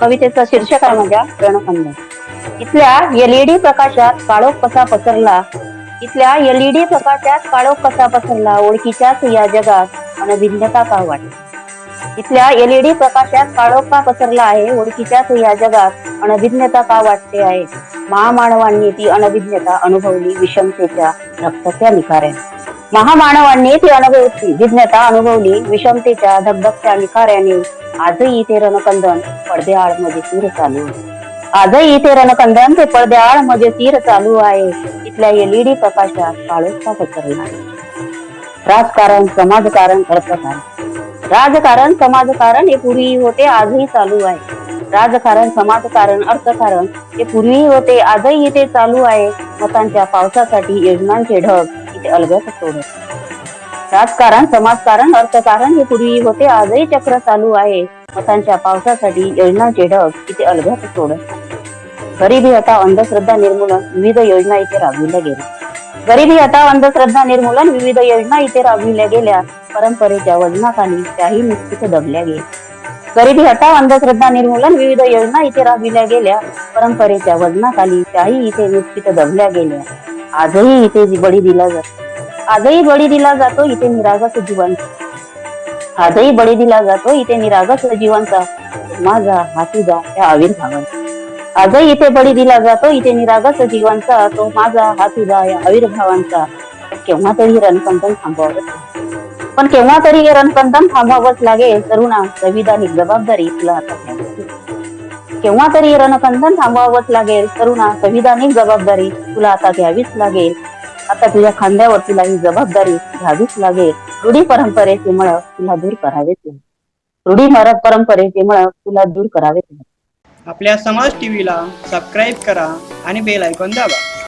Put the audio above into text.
कवितेचं शीर्षक आहे माझ्या रणखंड इथल्या एलईडी प्रकाशात काळोख कसा पसरला? इथल्या एलईडी प्रकाशात काळोख कसा पसरला? ओळखीच्याच या जगात अनभिन्नता का वाटली इथल्या एलईडी प्रकाशात काळोख का पसरला आहे? ओळखीच्याच या जगात अनभिज्ञता का वाटते आहे? महामानवांनी ती अनभिज्ञता अनुभवली विषमतेच्या रक्ताच्या निखाऱ्याने. महामानवांनी ती अनुभवची विज्ञता अनुभवली. विषमतेच्या धगधगत्या निखाऱ्याने आजही ते रणकंदन पडद्याआडमध्ये तीर चालू आहे. आजही इथे रणकंदन ते पडद्याआडमध्ये तीर चालू आहे. इथल्या एलईडी प्रकाशात काळोखा पसरला राजकारण समाजकारण अर्थकारण राजकारण समाजकारण हे पूर्वी होते आजही चालू आहे. राजकारण समाजकारण अर्थकारण हे पूर्वी होते आजही इथे चालू आहे. मतांच्या पावसासाठी योजनांचे ढग इथे अलगत सोडत राजकारण समाजकारण अर्थकारण हे पूर्वी होते. आजही चक्र चालू आहे. मतांच्या पावसासाठी योजनांचे ढग इथे अलगत सोडत गरिबी हटाव अंधश्रद्धा निर्मूलन विविध योजना इथे राबविल्या गेल्या. गरिबी हटाव अंधश्रद्धा निर्मूलन विविध योजना इथे राबविल्या गेल्या. परंपरेच्या वजनाखाली त्याही निश्चित दबल्या गेल्या. गरिबी हटाव अंधश्रद्धा निर्मूलन विविध योजना इथे राबविल्या गेल्या. परंपरेच्या वजनाखाली त्याही इथे निश्चित दबल्या गेल्या. आजही इथे बळी दिला जातो. आजही बळी दिला जातो इथे निरागस जीवांचा आजही बळी दिला जातो इथे निरागस जीवांचा माझा हा तुझा त्या आविर्भावांचा आजही इथे बळी दिला जातो इथे निरागस जीवांचा तो माझा हा तुझा या आविर्भावांचा केव्हा तरी रणकंदन थांबवावंच पण केव्हा तरी हे रणकंदन थांबवावंच लागेल तरुणा संविधानिक जबाबदारी तुला आता केव्हा तरी रणकंदन थांबवावंच लागेल. तरुणा संविधानिक जबाबदारी तुला आता घ्यावीच लागेल. आता तुझ्या खांद्यावर तुला ही जबाबदारी घ्यावीच लागेल. रूढी परंपरेचे मळ तुला दूर करावेच लागेल. रूढी मर- परंपरेचे मळ तुला दूर करावेच लागेल. आपल्या समाज टीव्हीला सबस्क्राईब करा आणि बेल ऐकून दाबा.